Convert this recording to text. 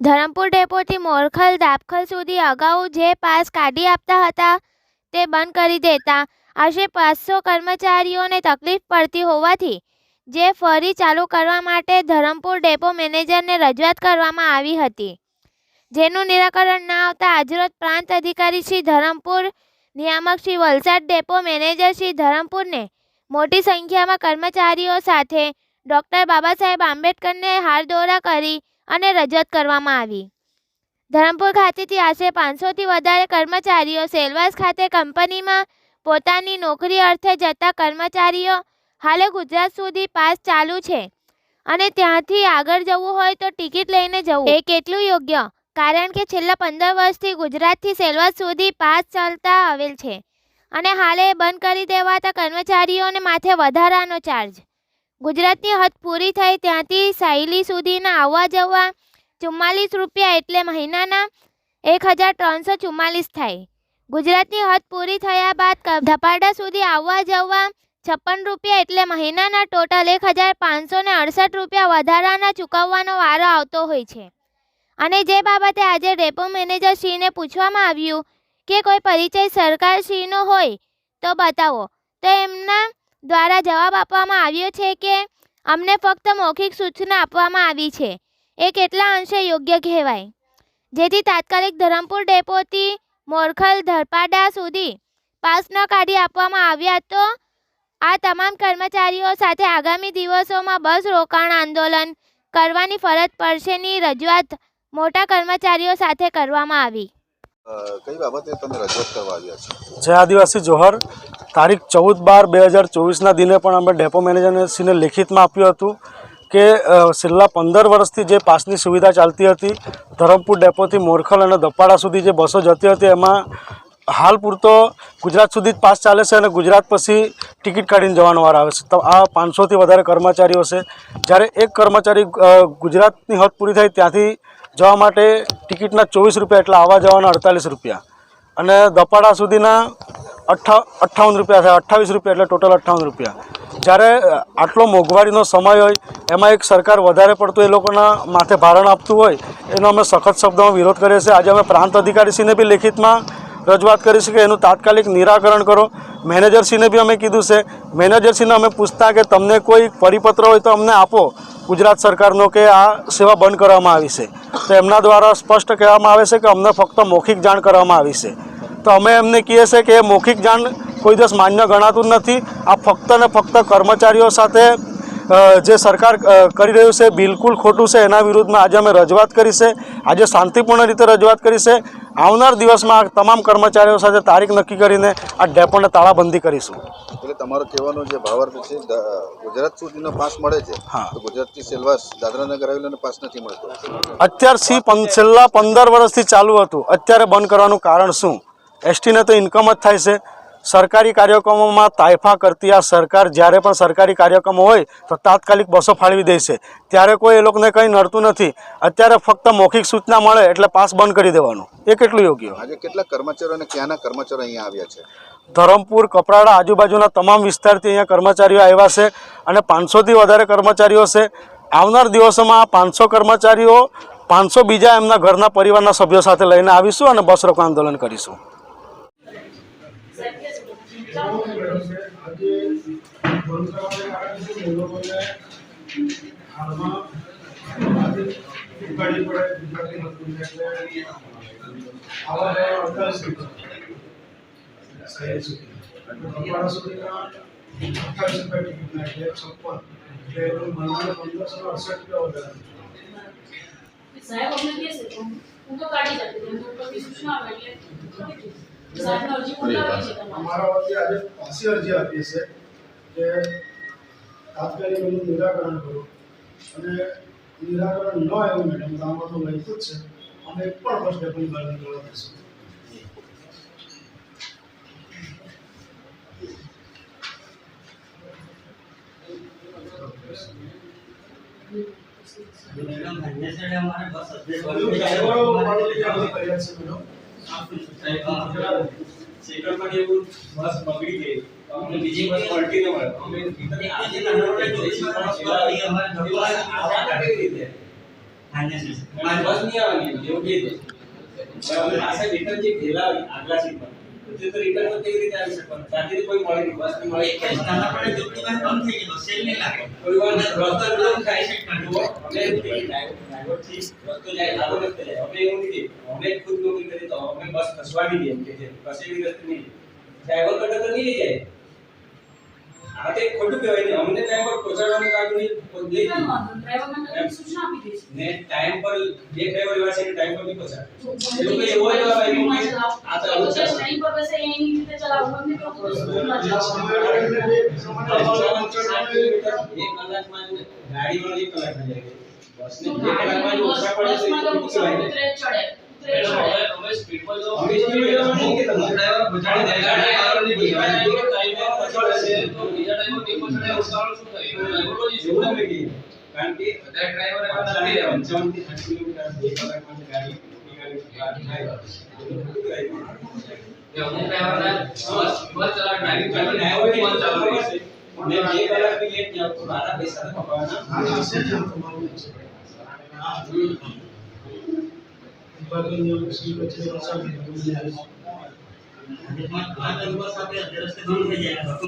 ધરમપુર ડેપોથી મોરખલ દાપખલ સુધી અગાઉ જે પાસ કાઢી આપતા હતા, તે બંધ કરી દેતા. આશરે પાંચસો કર્મચારીઓને તકલીફ પડતી હોવાથી, જે ફરી ચાલુ કરવા માટે ધરમપુર ડેપો મેનેજરને રજૂઆત કરવામાં આવી હતી. જેનું નિરાકરણ ના આવતા આજરોજ પ્રાંત અધિકારી શ્રી ધરમપુર, નિયામક શ્રી વલસાડ ડેપો મેનેજર શ્રી ધરમપુરને મોટી સંખ્યામાં કર્મચારીઓ સાથે ડૉક્ટર બાબા સાહેબ આંબેડકરને હાર દોરા કરી અને રજૂઆત કરવામાં આવી. ધરમપુર ખાતેથી આશરે પાંચસોથી વધારે કર્મચારીઓ સેલવાસ ખાતે કંપનીમાં પોતાની નોકરી અર્થે જતા કર્મચારીઓ હાલે ગુજરાત સુધી પાસ ચાલુ છે. અને ત્યાંથી આગળ જવું હોય તો ટિકિટ લઈને જવું. એ કેટલું યોગ્ય? કારણ કે છેલ્લા પંદર વર્ષથી ગુજરાતથી સેલવાસ સુધી પાસ ચાલતા આવેલ છે. અને હાલે બંધ કરી દેવાતા કર્મચારીઓને માથે વધારાનો ચાર્જ ગુજરાતની હદ પૂરી થઈ ત્યાંથી સાયલી સુધીના આવવા જવા ચુમ્માલીસ રૂપિયા એટલે મહિનાના એક હજાર ત્રણસો ચુમ્માલીસ થાય. ગુજરાતની હદ પૂરી થયા બાદ ધપાડા સુધી આવવા જવા છપ્પન રૂપિયા એટલે મહિનાના ટોટલ એક હજાર પાંચસો ને અડસઠ રૂપિયા વધારાના ચૂકવવાનો વારો આવતો હોય છે. અને જે બાબતે આજે ડેપો મેનેજર શ્રીને પૂછવામાં આવ્યું કે કોઈ પરિચય સરકારશ્રીનો હોય તો બતાવો. તો એમના દ્વારા જવાબ આપવામાં આવ્યો છે કે અમને ફક્ત મૌખિક સૂચના આપવામાં આવી છે. એ કેટલા અંશે યોગ્ય કહેવાય? જેથી તાત્કાલિક ધરમપુર ડેપોથી મોરખલ ધરપાડા સુધી પાસ ન કાઢી આપવામાં આવ્યા તો આ તમામ કર્મચારીઓ સાથે આગામી દિવસોમાં બસ રોકાણ આંદોલન કરવાની ફરજ પડશેની રજૂઆત મોટા કર્મચારીઓ સાથે કરવામાં આવી. કઈ બાબતે તમે રજૂઆત કરવા આવ્યા છો? જય આદિવાસી જોહર. તારીખ ચૌદ બાર બે હજાર ચોવીસના દિને પણ અમે ડેપો મેનેજરશ્રીને લેખિતમાં આપ્યું હતું કે છેલ્લા પંદર વર્ષથી જે પાસની સુવિધા ચાલતી હતી, ધરમપુર ડેપોથી મોરખલ અને દપાડા સુધી જે બસો જતી હતી, એમાં હાલ પૂરતો ગુજરાત સુધી જ પાસ ચાલે છે અને ગુજરાત પછી ટિકિટ કાઢીને જવાનો વાર આવે છે. તો આ પાંચસોથી વધારે કર્મચારીઓ છે. જ્યારે એક કર્મચારી ગુજરાતની હદ પૂરી થાય ત્યાંથી જવા માટે ટિકિટના ચોવીસ રૂપિયા, એટલે આવવા જવાના અડતાલીસ રૂપિયા. અને દપાડા સુધીના અઠ્ઠા અઠ્ઠાવન રૂપિયા થાય અઠ્ઠાવીસ રૂપિયા એટલે ટોટલ અઠ્ઠાવન રૂપિયા. જ્યારે આટલો મોંઘવારીનો સમય હોય, એમાં એક સરકાર વધારે પડતું એ લોકોના માથે ભારણ આપતું હોય, એનો અમે સખત શબ્દોમાં વિરોધ કરીએ છીએ. આજે અમે પ્રાંત અધિકારીશ્રીને બી લેખિતમાં રજૂઆત કરી છે કે એનું તાત્કાલિક નિરાકરણ કરો. મેનેજરશ્રીને બી અમે કીધું છે. મેનેજરશ્રીને અમે પૂછતા કે તમને કોઈ પરિપત્ર હોય તો અમને આપો ગુજરાત સરકારનો કે આ સેવા બંધ કરવામાં આવી છે. તો એમના દ્વારા સ્પષ્ટ કહેવામાં આવે છે કે અમને ફક્ત મૌખિક જાણ કરવામાં આવી છે. તો અમે એમને કહીએ છીએ કે એ મૌખિક જાણ કોઈ દિવસ માન્ય ગણાતું જ નથી. આ ફક્ત ને ફક્ત કર્મચારીઓ સાથે જે સરકાર કરી રહ્યું છે બિલકુલ ખોટું છે એના વિરુદ્ધમાં આજે અમે રજૂઆત કરી છે. આજે શાંતિપૂર્ણ રીતે રજૂઆત કરી છે. આવનાર દિવસમાં તમામ કર્મચારીઓ સાથે તારીખ નક્કી કરીને આ ડેપોને તાળાબંધી કરીશું. એટલે તમારો કહેવાનો જે ભાવાર્થ છે ગુજરાત સુધીનો પાસ મળે છે? હા. તો ગુજરાતથી સેલવાસ દાદરાનગર આવેલાને પાસ નથી મળતો? અત્યારથી પં છેલ્લા પંદર વર્ષથી ચાલુ હતું. અત્યારે બંધ કરવાનું કારણ શું? એસટીને તો ઇન્કમ જ થાય છે. સરકારી કાર્યક્રમોમાં તાયફા કરતી આ સરકાર જ્યારે પણ સરકારી કાર્યક્રમો હોય તો તાત્કાલિક બસો ફાળવી દે છે. ત્યારે કોઈ એ લોકોને કંઈ નડતું નથી. અત્યારે ફક્ત મૌખિક સૂચના મળે એટલે પાસ બંધ કરી દેવાનું. એ કેટલું યોગ્ય? આજે કેટલા કર્મચારીઓ અને ક્યાંના કર્મચારીઓ અહીંયા આવ્યા છે? ધરમપુર કપરાડા આજુબાજુના તમામ વિસ્તારથી અહીંયા કર્મચારીઓ આવ્યા છે અને પાંચસોથી વધારે કર્મચારીઓ છે. આવનાર દિવસોમાં આ પાંચસો કર્મચારીઓ પાંચસો બીજા એમના ઘરના પરિવારના સભ્યો સાથે લઈને આવીશું અને બસ રોકો આંદોલન કરીશું. સાહેબ અમને કહેશે તો હું તો કાઢી શકતી હતી. એમને ઉપરથી સૂચના આવે એટલે સાહેબને અરજી મોકલાવી છે તમારે અમારા વતી આજે પાછી અરજી આપીએ છે કે તાત્કાલિક એનું નિરાકરણ કરો. અને નિરાકરણ ન આવ્યું મેડમ તો આમાં તો લખ્યું જ છે. અમે એક પણ બસ ડેપોની બહાર નીકળવા દઈશું ડ્રાઈવરો વાળો જે અમે કર્યા છે બસ બગડી ગઈ અમને બીજી પલટી ન અમે બસ નહીં આવવાની એવું અમે પાસે રિટર્ન જે ગયેલા આગલા સીટ તો તે તો રિટર્નમાં કેવી રીતે આવી શકવાનું ત્યાંથી તો કોઈ મળે નહીં. બસ નહીં મળે. કોઈ વાર રસ્તો બ્લોક થાય. છે તો અમે ડ્રાઈવર ડ્રાઈવરથી રસ્તો જાય આવો રસ્તે જાય. અમે એવું નહીં અમે ખુદ નોકરી કરી તો અમે બસ દઈએ એમ કે કશે બી રસ્તે નહીં. ડ્રાઈવર કરતા તો નહીં લઈ જાય. આ તે ખોટું કહેવાય ને અમને ટાઈમ પર પહોંચાડવાનું કામ નહીં તમે સૂચના આપી દઈશ. ને ટાઈમ પર જે ડ્રાઈવર એવા છે કે ટાઈમ પર નહીં પહોંચાડે એવું કઈ એવો જ સ્પીડમાં કઈ- આ તો તો આવું જે છે. ટાઈમ પર બસ એની રીતે ચલાવો. મને તો એક કલાકમાં ગાડીમાં એક કલાકમાં જાય. બસને એક કલાકમાં જો ઓછા પડે તો તો શું કહેવાય? ઉતરે ચડે. ઉતરે ચડે. અમે સ્પીડ લેવલ નહીં કે તમે. એવું ના કહીએ. કારણ કે પંચાવનથી સાઠ કિલોમીટર બે કલાકમાં જે ગાડી મોટી ગાડી બહાર થાય. એવું ખોટું કહેવાય. ને બે કલાકની લેટ જાવ તો મારા પૈસા તો કપાવાના. હા હા છે. જ આમ તમારું જ છે વિભાગીય નિયમ શ્રી વચ્ચે પ્રસાદ